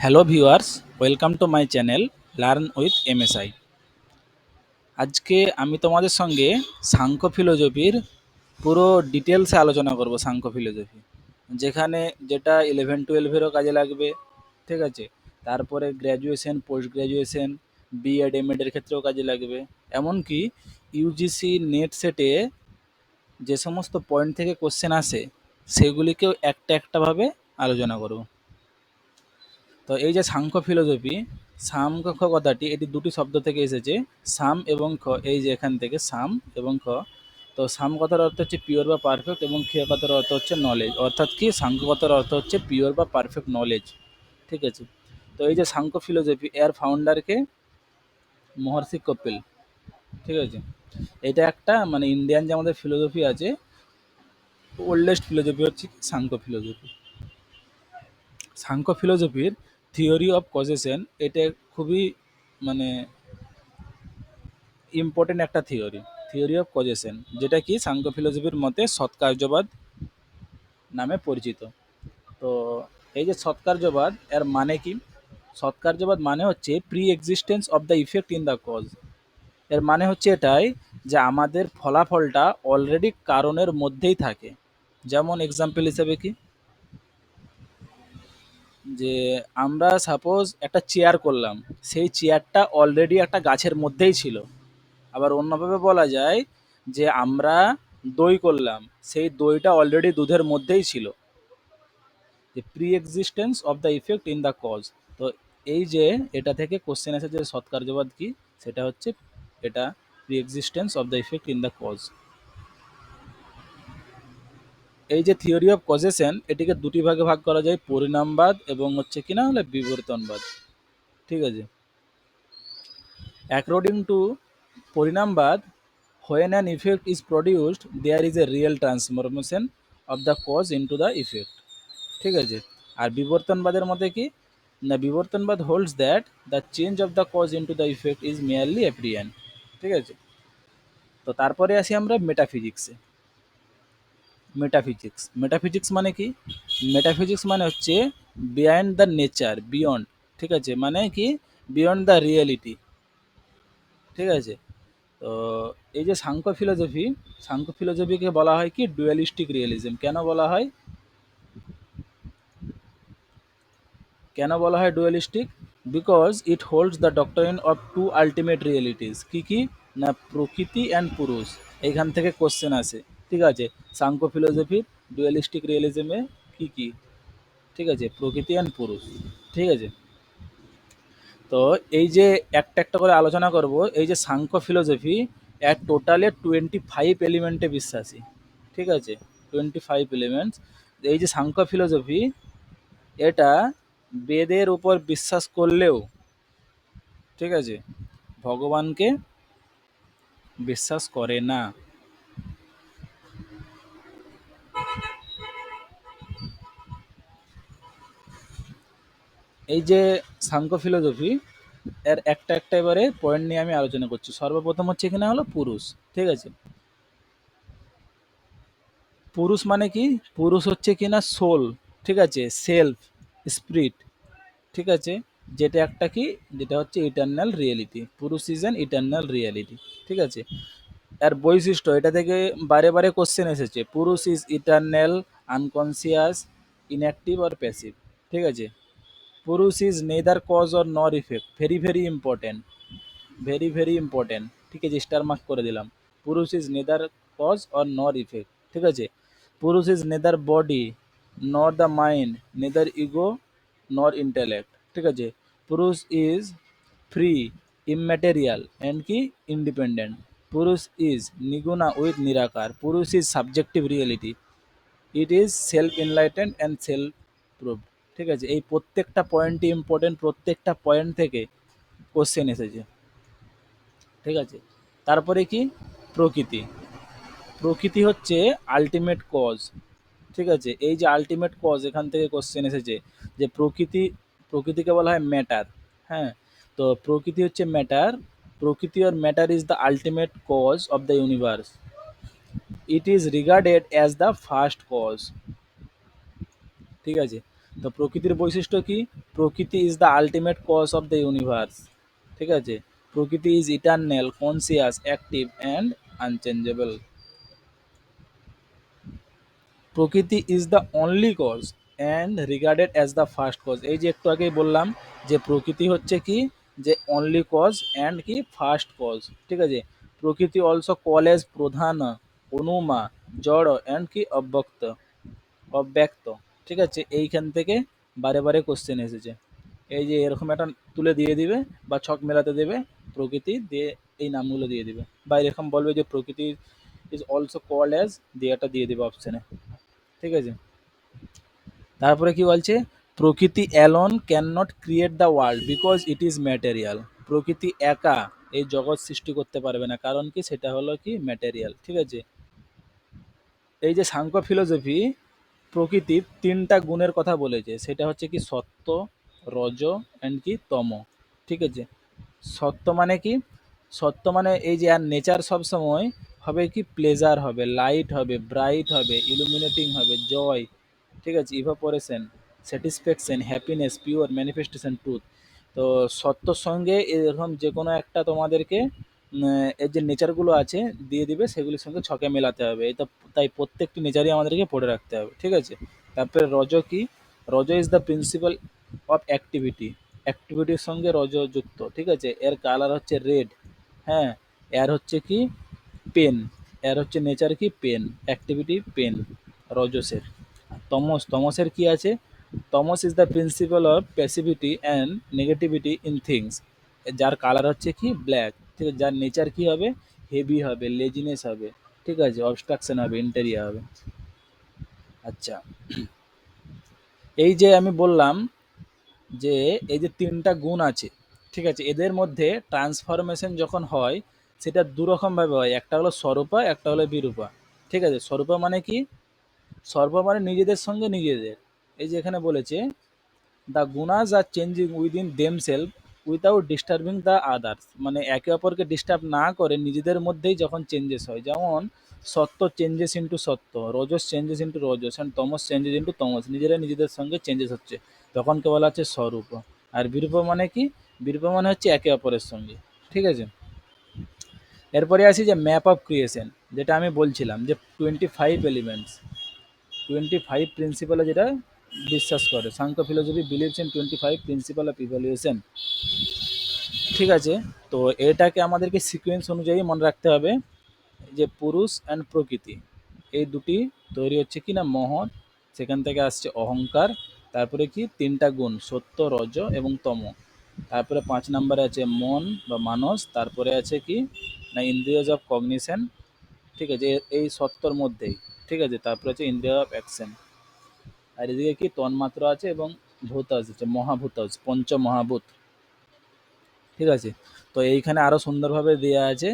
Hello viewers welcome to my channel learn with MSI আজকে আমি তোমাদের সঙ্গে সাংখ্য ফিলোজফির পুরো ডিটেলসে আলোচনা করব সাংখ্য ফিলোজফি যেখানে যেটা ইলেভেন টুয়েলভেরও কাজে লাগবে, ঠিক আছে? তারপরে graduation post graduation B Ed এমএডের ক্ষেত্রেও কাজে লাগবে। এমনকি ইউজিসি নেট সেটে যে সমস্ত পয়েন্ট থেকে কোশ্চেন আসে, সেগুলিকেও একটা একটাভাবে আলোচনা করব। তো এই যে সাংখ্য ফিলোজফি সামখ্য কথাটি এটি দুটি শব্দ থেকে এসেছে। সাম এবং খ, এই যে এখান থেকে সাম এবং খ। তো সাম কথার অর্থ হচ্ছে পিওর বা পারফেক্ট এবং ক্ষয় কথার অর্থ হচ্ছে নলেজ অর্থাৎ কি? সাংখ্য কথার অর্থ হচ্ছে পিওর বা পারফেক্ট নলেজ ঠিক আছে? তো এই যে সাংখ্য ফিলোজফি এর ফাউন্ডারকে মহর্ষি কপিল। ঠিক আছে? এটা একটা মানে ইন্ডিয়ান যে আমাদের ফিলোজফি আছে ওল্ডেস্ট ফিলোজফি হচ্ছে সাংখ্য ফিলোজফি সাংখ্য ফিলোজফির থিওরি অফ কজেশন এটা খুবই মানে ইম্পর্টেন্ট একটা থিওরি থিওরি অফ কজেশন যেটা কি সাংখ্য ফিলোসফির মতে সৎকার্যবাদ নামে পরিচিত। তো এই যে সৎকার্যবাদ, এর মানে কি? সৎকার্যবাদ মানে হচ্ছে pre existence of the effect in the cause এর মানে হচ্ছে এটাই যে আমাদের ফলাফলটা অলরেডি কারণের মধ্যেই থাকে। যেমন এক্সাম্পল হিসেবে কি? যে আমরা সাপোজ একটা চেয়ার করলাম, সেই চেয়ারটা অলরেডি একটা গাছের মধ্যেই ছিল। আবার অন্যভাবে বলা যায় যে আমরা দই করলাম, সেই দইটা অলরেডি দুধের মধ্যেই ছিল। যে pre existence of the effect in the cause তো এই যে এটা থেকে কোশ্চেন এসেছে যে সৎকার্যবাদ কি? সেটা হচ্ছে এটা pre existence of the effect in the cause এই যে থিওরি অফ কজেশন এটিকে দুটি ভাগে ভাগ করা যায়, পরিণামবাদ এবং হচ্ছে কিনা হলে বিবর্তনবাদ। ঠিক আছে? According to পরিণামবাদ when an effect is produced there is a real transformation of the cause into the effect ঠিক আছে? আর বিবর্তনবাদের মধ্যে কি? না, বিবর্তনবাদ holds that the change of the cause into the effect is merely apparent ঠিক আছে? তো তারপরে আসি আমরা মেটাফিজিক্সে মেটাফিজিক্স মেটাফিজিক্স মানে কি? মেটাফিজিক্স মানে হচ্ছে বিয়াইন্ড দ্য নেচার বিয়ন্ড ঠিক আছে? মানে কি? বিয়ন্ড দ্য রিয়েলিটি ঠিক আছে? তো এই যে সাংখ্য ফিলোজফি সাংখ্য ফিলোজফিকে বলা হয় কি? ডুয়ালিস্টিক রিয়েলিজম কেন বলা হয়? কেন বলা হয় dualistic because it holds the doctrine of two ultimate realities কী কী? না প্রকৃতি অ্যান্ড পুরুষ। এইখান থেকে কোশ্চেন আসে। ঠিক আছে? সাংখ্য ফিলোসফির ডুয়ালিস্টিক রিয়েলিজমে কি কি? ঠিক আছে? প্রকৃতি অ্যান্ড পুরুষ। ঠিক আছে? তো এই যে একটা একটা করে আলোচনা করব, এই যে সাংখ্য ফিলোসফি এক টোটালে টোয়েন্টি ফাইভ এলিমেন্টে বিশ্বাসী। ঠিক আছে? টোয়েন্টি ফাইভ এলিমেন্টস এই যে সাংখ্য ফিলোসফি এটা বেদের উপর বিশ্বাস করলেও, ঠিক আছে? ভগবানকে বিশ্বাস করে না। এই যে সাংখ্য ফিলোসফি এর একটা একটা এবারে পয়েন্ট নিয়ে আমি আলোচনা করছি। সর্বপ্রথম হচ্ছে এখানে হলো পুরুষ, ঠিক আছে? পুরুষ মানে কি? পুরুষ হচ্ছে কিনা সোল ঠিক আছে? সেলফ স্পিরিট ঠিক আছে? যেটা একটা কি? যেটা হচ্ছে eternal reality Purusha is an eternal reality ঠিক আছে? এর বৈশিষ্ট্য, এটা থেকে বারে বারে কোশ্চেন এসেছে, Purusha is eternal unconscious inactive R passive ঠিক আছে? Purusha is neither cause or nor effect. Very very important very very important ঠিক আছে স্টার মার্ক করে দিলাম। Purusha is neither cause or nor effect. ঠিক আছে? Purusha is neither body nor the mind neither ego nor intellect ঠিক আছে? Purusha is free immaterial and কি? Independent Purusha is nirguna with nirakara Purusha is subjective reality it is self enlightened and self prove ঠিক আছে? এই প্রত্যেকটা পয়েন্টই important প্রত্যেকটা point থেকে কোশ্চেন এসেছে। ঠিক আছে? তারপরে কি? প্রকৃতি। প্রকৃতি হচ্ছে আলটিমেট কজ ঠিক আছে? এই যে আলটিমেট কজ এখান থেকে কোশ্চেন এসেছে যে প্রকৃতি, প্রকৃতিকে বলা হয় ম্যাটার হ্যাঁ? তো প্রকৃতি হচ্ছে ম্যাটার প্রকৃতি আর matter is the ultimate cause of the universe it is regarded as the first cause ঠিক আছে? তো প্রকৃতির বৈশিষ্ট্য কি? Prakriti is the ultimate cause of the universe ঠিক আছে? Prakriti is eternal conscious active and unchangeable prakriti is the only cause and regarded as the first cause এই যে একটু আগেই বললাম যে প্রকৃতি হচ্ছে কি? যে অনলি কজ অ্যান্ড কি? ফার্স্ট কজ ঠিক আছে? প্রকৃতি অলসো কলেজ প্রধান, অনুমা, জড় অ্যান্ড কি? অব্যক্ত। অব্যক্ত। ঠিক আছে? এইখান থেকে বারে বারে কোশ্চেন এসেছে। এই যে এরকম একটা তুলে দিয়ে দিবে বা ছক মেলাতে দেবে প্রকৃতি, দিয়ে এই নামগুলো দিয়ে দিবে। বা এরকম বলবে যে Prakriti is also called as দিয়ে একটা দিয়ে দেবে অপশানে ঠিক আছে? তারপরে কি বলছে? Prakriti alone cannot create the world because it is material প্রকৃতি একা এই জগৎ সৃষ্টি করতে পারবে না। কারণ কি? সেটা হলো কি? ম্যাটেরিয়াল ঠিক আছে? এই যে সাংখ্য ফিলোসফি প্রকৃতির তিনটা গুণের কথা বলেছে। সেটা হচ্ছে কি সত্য, রজ অ্যান্ড কি তম। ঠিক আছে? সত্য মানে কি? সত্য মানে এই যে আর নেচার সবসময় হবে কি প্লেজার হবে লাইট হবে ব্রাইট হবে ইলুমিনেটিং হবে জয় ঠিক আছে? Evaporation satisfaction happiness pure manifestation truth তো সত্যর সঙ্গে এরকম যে কোনো একটা তোমাদেরকে এর যে নেচারগুলো আছে দিয়ে দিবে, সেগুলির সঙ্গে ছকে মেলাতে হবে। এটা তাই প্রত্যেকটি নেচারই আমাদেরকে পড়ে রাখতে হবে, ঠিক আছে? তারপরে রজ কি? Rajas is the principle of activity অ্যাক্টিভিটির সঙ্গে রজ যুক্ত, ঠিক আছে? এর কালার হচ্ছে রেড হ্যাঁ? এর হচ্ছে কি? পেন এর হচ্ছে নেচার কি? পেন অ্যাক্টিভিটি পেন রজসের। তমস, তমসের কি আছে? Tamas is the principle of passivity and negativity in things যার কালার হচ্ছে কি? ব্ল্যাক আছে যার নেচার কি হবে? হেভি হবে লেজিনেস হবে, ঠিক আছে? অবস্ট্রাকশন হবে ইন্টেরিয়া হবে। আচ্ছা। এই যে আমি বললাম যে, এই যে তিনটা গুণ আছে, ঠিক আছে? এদের মধ্যে ট্রান্সফরমেশন যখন হয়, সেটা দু রকমভাবে হয়। একটা হলো স্বরূপা, একটা হলো বিরূপা, ঠিক আছে? স্বরূপা মানে কি? স্বরূপা মানে নিজেদের সঙ্গে নিজেদের। এই যে এখানে বলেছে the gunas are changing within them self without disturbing the others মানে একে অপরকে ডিস্টার্ব না করে নিজেদের মধ্যেই যখন চেঞ্জেস হয়, যেমন sattva changes into sattva, rajas changes into rajas and tamas changes into tamas, নিজেরা নিজেদের সঙ্গে চেঞ্জেস হচ্ছে। তখন কে বলা হচ্ছে স্বরূপ। আর বিরূপ মানে কি? বিরূপ মানে হচ্ছে একে অপরের সঙ্গে। ঠিক আছে? এরপরে আসি যে ম্যাপ অফ ক্রিয়েশন যেটা আমি বলছিলাম যে twenty five elements twenty five প্রিন্সিপালে যেটা বিশ্বাস করে। Samkhya philosophy believes in twenty five principle of evaluation ঠিক আছে, তো এটাকে আমাদেরকে সিকোয়েন্স অনুযায়ী মনে রাখতে হবে যে পুরুষ অ্যান্ড প্রকৃতি। এই দুটি তৈরি হচ্ছে কি না মহৎ। সেখান থেকে আসছে অহংকার। তারপরে কি? তিনটা গুণ, সত্য, রজ এবং তম। তারপরে পাঁচ নম্বরে আছে মন বা মানস। তারপরে আছে কি? না, ইন্দ্রিয়জ অফ কগনিশন ঠিক আছে, এই সত্তর মধ্যেই। ঠিক আছে, তারপরে আছে ইন্দ্রিয় অফ অ্যাকশন আর এদিকে কি তন্মাত্রা আছে এবং ভূতাজ আছে মহাভূতাজ পঞ্চ মহাভূত ঠিক আছে? তো এইখানে আরও সুন্দরভাবে দেওয়া আছে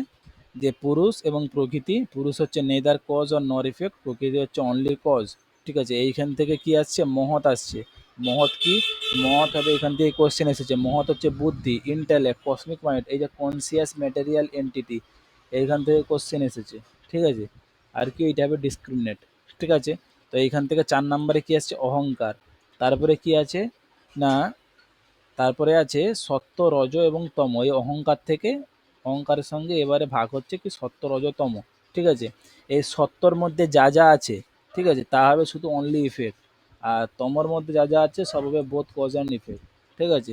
যে পুরুষ এবং প্রকৃতি, পুরুষ হচ্ছে neither cause or nor effect প্রকৃতি হচ্ছে অনলি কজ ঠিক আছে? এইখান থেকে কি আসছে? মহৎ আসছে। মহৎ কি? মহৎ হবে এখান থেকে কোয়েশ্চেন এসেছে। মহৎ হচ্ছে বুদ্ধি ইন্টেলেক্ট কসমিক মাইন্ড এই যে কনসিয়াস ম্যাটেরিয়াল এন্টিটি এইখান থেকে কোশ্চেন এসেছে। ঠিক আছে? আর কি? এটা হবে ডিসক্রিমিনেট ঠিক আছে? তো এইখান থেকে চার নম্বরে কি আসছে? অহংকার। তারপরে কি আছে? না, তারপরে আছে সত্য, রজ এবং তম। এই অহংকার থেকে অহংকারের সঙ্গে এবারে ভাগ হচ্ছে কি সত্য, রজ, তম। ঠিক আছে? এই সত্যর মধ্যে যা যা আছে, ঠিক আছে? তা হবে শুধু অনলি ইফেক্ট আর তমর মধ্যে যা যা আছে, সব হবে বোধ কজ অ্যান্ড ইফেক্ট ঠিক আছে?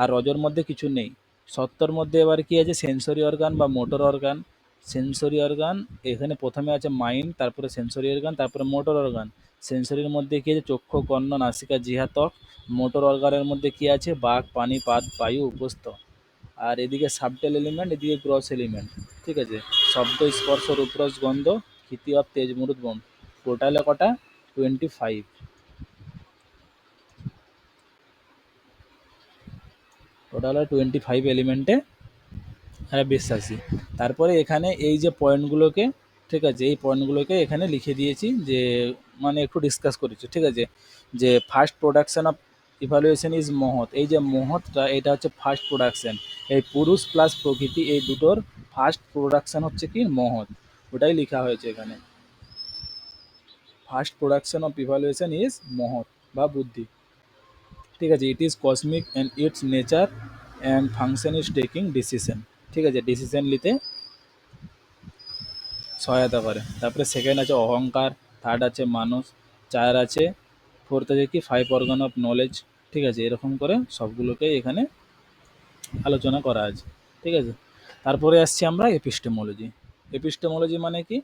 আর রজর মধ্যে কিছু নেই। সত্যর মধ্যে এবার কি আছে? সেন্সরি অর্গান বা মোটর অর্গান সেন্সরি অর্গান, এখানে প্রথমে আছে মাইন্ড তারপরে সেন্সরি অর্গান, তারপরে মোটর অর্গান। সেন্সরির মধ্যে কী আছে? চক্ষু, কর্ণ, নাসিকা জিহা ত্বক। মোটর অর্গানের মধ্যে কী আছে? বাঘ পানি পাত বায়ু, উপস্থ। আর এদিকে সাবটেল এলিমেন্ট এদিকে গ্রস এলিমেন্ট ঠিক আছে? শব্দ, স্পর্শ, রূপরস, গন্ধ, ক্ষিতি অফ তেজ, মুরুদ বম টোটালে কটা? Twenty five total twenty five এলিমেন্টে বিশ্বাসী তারপরে এখানে এই যে পয়েন্টগুলোকে ঠিক আছে, এই পয়েন্টগুলোকে এখানে লিখে দিয়েছি যে মানে একটু ডিসকাস করেছি, ঠিক আছে, যে first production of evaluation is mahat. এই যে মহৎটা, এটা হচ্ছে ফার্স্ট প্রোডাকশন এই পুরুষ প্লাস প্রকৃতি, এই দুটোর ফার্স্ট প্রোডাকশন হচ্ছে কি? মহৎ। ওটাই লেখা হয়েছে এখানে। First production of evaluation is mahat বা বুদ্ধি। ঠিক আছে it is cosmic and its nature and function is taking decision ঠিক আছে ডিসিশন নিতে সহায়তা করে। তারপরে সেকেন্ড আছে অহংকার থার্ড আছে মানুষ, চার আছে ফোর্থ আছে কি ফাইভ অর্গান অফ নলেজ ঠিক আছে, এরকম করে সবগুলোকে এখানে আলোচনা করা আছে, ঠিক আছে। তারপরে আসছি আমরা এপিস্টেমোলজি এপিস্টেমোলজি মানে কি?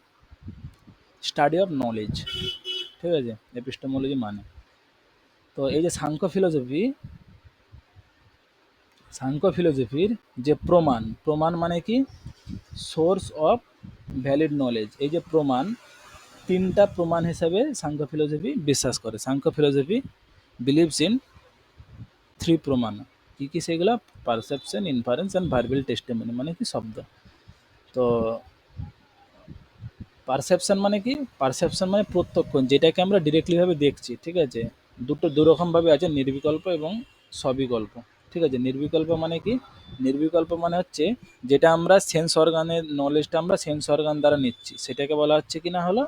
স্টাডি অফ নলেজ ঠিক আছে এপিস্টেমোলজি মানে। তো এই যে সাংখ্য ফিলোসফি সাংখ্য ফিলোসফির যে প্রমাণ প্রমাণ মানে কি? Source of valid knowledge. এই যে প্রমাণ, তিনটা প্রমাণ হিসাবে সাংখ্য ফিলোসফি বিশ্বাস করে। Sankhya philosophy believes in three প্রমাণ। কী কী সেগুলো? Perception inference and verbal testimony মানে কি? শব্দ। তো পারসেপশন মানে কি? পারসেপশন মানে প্রত্যক্ষ, যেটাকে আমরা ডিরেক্টলিভাবে দেখছি, ঠিক আছে? দুটো দুরকমভাবে আছে, নির্বিকল্প এবং সবিকল্প। ঠিক আছে, নির্বিকল্প মানে কি? নির্বিকল্প মানে হচ্ছে যেটা আমরা সেন্স অর্গানের নলেজটা আমরা সেন্স অর্গান দ্বারা নিচ্ছি। সেটাকে বলা হচ্ছে কি না হলো?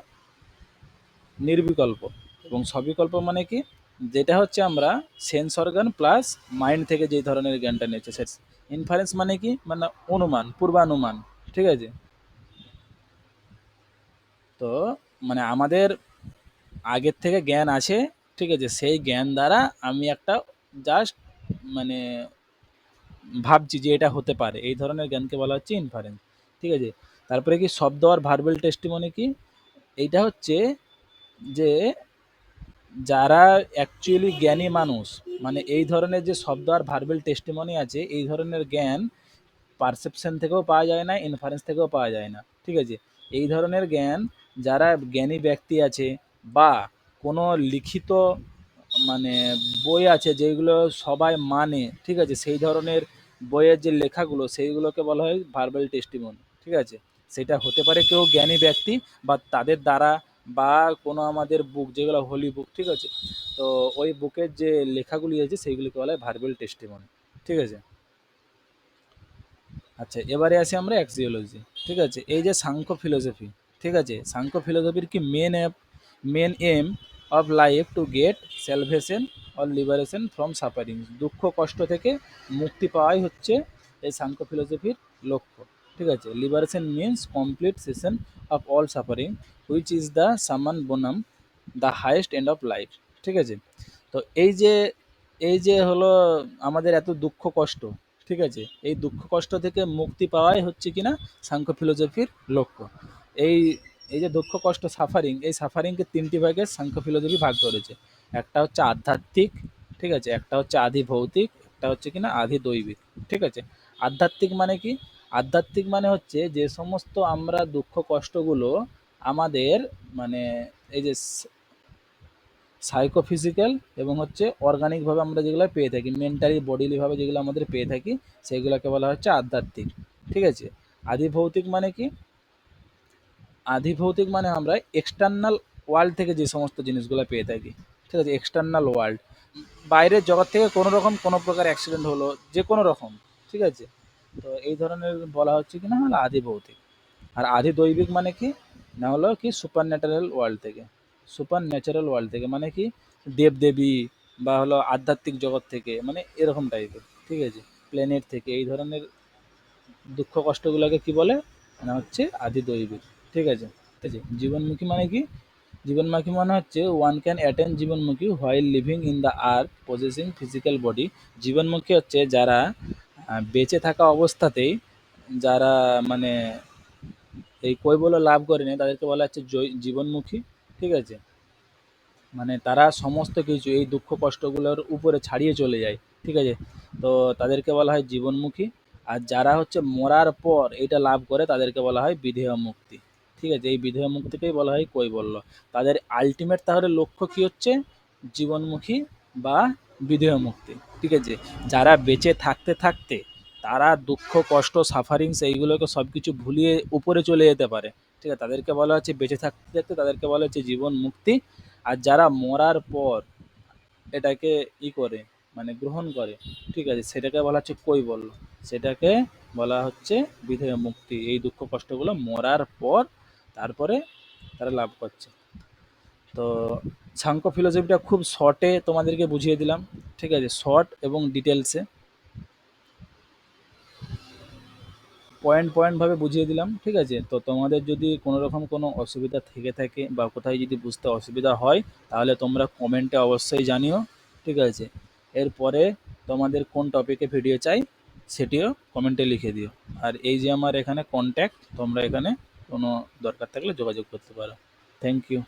নির্বিকল্প। এবং সবিকল্প মানে কি? যেটা হচ্ছে আমরা সেন্স অর্গান প্লাস মাইন্ড থেকে যেই ধরনের জ্ঞানটা নিচ্ছে সে ইনফারেন্স মানে কি? মানে অনুমান, পূর্বানুমান, ঠিক আছে? তো মানে আমাদের আগের থেকে জ্ঞান আছে, ঠিক আছে? সেই জ্ঞান দ্বারা আমি একটা জাস্ট মানে ভাবছি যে এটা হতে পারে। এই ধরনের জ্ঞানকে বলা হচ্ছে ইনফারেন্স ঠিক আছে? তারপরে কি শব্দ আর ভার্বেল টেস্টিমনি কি? এইটা হচ্ছে যে যারা অ্যাকচুয়ালি জ্ঞানী মানুষ মানে এই ধরনের যে শব্দ আর ভার্বেল টেস্টিমনি আছে, এই ধরনের জ্ঞান পারসেপশন থেকেও পাওয়া যায় না ইনফারেন্স থেকেও পাওয়া যায় না। ঠিক আছে? এই ধরনের জ্ঞান যারা জ্ঞানী ব্যক্তি আছে বা কোনো লিখিত মানে বই আছে যেগুলো সবাই মানে ঠিক আছে? সেই ধরনের বইয়ের যে লেখাগুলো, সেইগুলোকে বলা হয় ভার্বাল টেস্টিমনি ঠিক আছে? সেটা হতে পারে কেউ জ্ঞানী ব্যক্তি বা তাদের দ্বারা বা কোনো আমাদের বুক যেগুলো হোলি বুক ঠিক আছে? তো ওই বুকের যে লেখাগুলি আছে, সেইগুলিকে বলা হয় ভার্বাল টেস্টিমনি ঠিক আছে? আচ্ছা এবারে আসি আমরা অ্যাক্সিওলজি ঠিক আছে? এই যে সাংখ্য ফিলোসফি ঠিক আছে? সাংখ্য ফিলোসফির কি main app main aim of life to get salvation or liberation from suffering দুঃখ, কষ্ট থেকে মুক্তি পাওয়াই হচ্ছে এই সাংখ্য ফিলোসফির লক্ষ্য। ঠিক আছে? Liberation means complete cessation of all suffering which is the summum bonum the highest end of life ঠিক আছে? তো এই যে এই যে হলো আমাদের এত দুঃখ, কষ্ট, ঠিক আছে? এই দুঃখ, কষ্ট থেকে মুক্তি পাওয়াই হচ্ছে কিনা সাংখ্য ফিলোসফির লক্ষ্য। এই এই যে দুঃখ কষ্ট সাফারিং এই সাফারিংকে তিনটি ভাগে সাংখ্য ফিলোসফি ভাগ করেছে। একটা হচ্ছে আধ্যাত্মিক, ঠিক আছে? একটা হচ্ছে আধি ভৌতিক, একটা হচ্ছে কিনা আধি দৈবিক, ঠিক আছে? আধ্যাত্মিক মানে কি? আধ্যাত্মিক মানে হচ্ছে যে সমস্ত আমরা দুঃখ কষ্টগুলো আমাদের মানে এই যে সাইকোফিজিক্যাল এবং হচ্ছে অর্গানিকভাবে আমরা যেগুলো পেয়ে থাকি মেন্টালি বডিলিভাবে যেগুলো আমাদের পেয়ে থাকি, সেগুলোকে বলা হচ্ছে আধ্যাত্মিক, ঠিক আছে? আদি ভৌতিক মানে কি? আদি ভৌতিক মানে আমরা এক্সটার্নাল ওয়ার্ল্ড থেকে যে সমস্ত জিনিসগুলো পেয়ে থাকি, ঠিক আছে? এক্সটার্নাল ওয়ার্ল্ড বাইরের জগৎ থেকে কোনো রকম কোনো প্রকার অ্যাক্সিডেন্ট হলো, যে কোনো রকম, ঠিক আছে? তো এই ধরনের বলা হচ্ছে কি না, হলো আদি ভৌতিক আর আধি দৈবিক মানে কি? না হলো কি সুপার ন্যাচারাল ওয়ার্ল্ড থেকে। সুপার ন্যাচারাল ওয়ার্ল্ড থেকে মানে কি? দেবদেবী বা হলো আধ্যাত্মিক জগৎ থেকে মানে এরকম টাইপের ঠিক আছে? প্ল্যানেট থেকে, এই ধরনের দুঃখ কষ্টগুলোকে কি বলে? না হচ্ছে আদি দৈবিক ঠিক আছে? ঠিক আছে জীবনমুখী মানে কি? জীবনমুখী মানে হচ্ছে one can attend জীবনমুখী while living in the earth possessing physical body জীবনমুখী হচ্ছে যারা বেঁচে থাকা অবস্থাতেই যারা মানে এই কৈবল্য লাভ করেনি তাদেরকে বলা হচ্ছে জীবনমুখী, ঠিক আছে? মানে তারা সমস্ত কিছু এই দুঃখ কষ্টগুলোর উপরে ছাড়িয়ে চলে যায়, ঠিক আছে? তো তাদেরকে বলা হয় জীবনমুখী। আর যারা হচ্ছে মরার পর এটা লাভ করে, তাদেরকে বলা হয় বিধেয় মুক্তি ঠিক আছে, এই বিধেয় মুক্তিকেই বলা হয় কৈবল্য। তাদের আলটিমেট তাহলে লক্ষ্য কী হচ্ছে? জীবনমুখী বা বিধেয় মুক্তি। ঠিক আছে, যারা বেঁচে থাকতে থাকতে, তারা দুঃখ, কষ্ট সাফারিংস এইগুলোকে সব কিছু ভুলিয়ে উপরে চলে যেতে পারে। ঠিক আছে, তাদেরকে বলা হচ্ছে বেঁচে থাকতে থাকতে, তাদেরকে বলা হচ্ছে জীবন মুক্তি। আর যারা মরার পর এটাকে ই করে মানে গ্রহণ করে, ঠিক আছে, সেটাকে বলা হচ্ছে কৈবল্য। সেটাকে বলা হচ্ছে বিধেয় মুক্তি। এই দুঃখ, কষ্টগুলো মরার পর তারপরে তারা লাভ করছে। তো সাংখ্য ফিলোসফিটা খুব শর্টে তোমাদেরকে বুঝিয়ে দিলাম, ঠিক আছে? শর্ট এবং ডিটেলসে। পয়েন্ট পয়েন্টভাবে বুঝিয়ে দিলাম, ঠিক আছে? তো তোমাদের যদি কোনো রকম কোনো অসুবিধা থেকে থাকে বা কোথায় যদি বুঝতে অসুবিধা হয়, তাহলে তোমরা কমেন্টে অবশ্যই জানিও, ঠিক আছে? এরপরে তোমাদের কোন টপিকে ভিডিও চাই, সেটিও কমেন্টে লিখে দিও। আর এই যে আমার এখানে কন্ট্যাক্ট তোমরা এখানে কোনো দরকার থাকলে যোগাযোগ করতে পারো। Thank you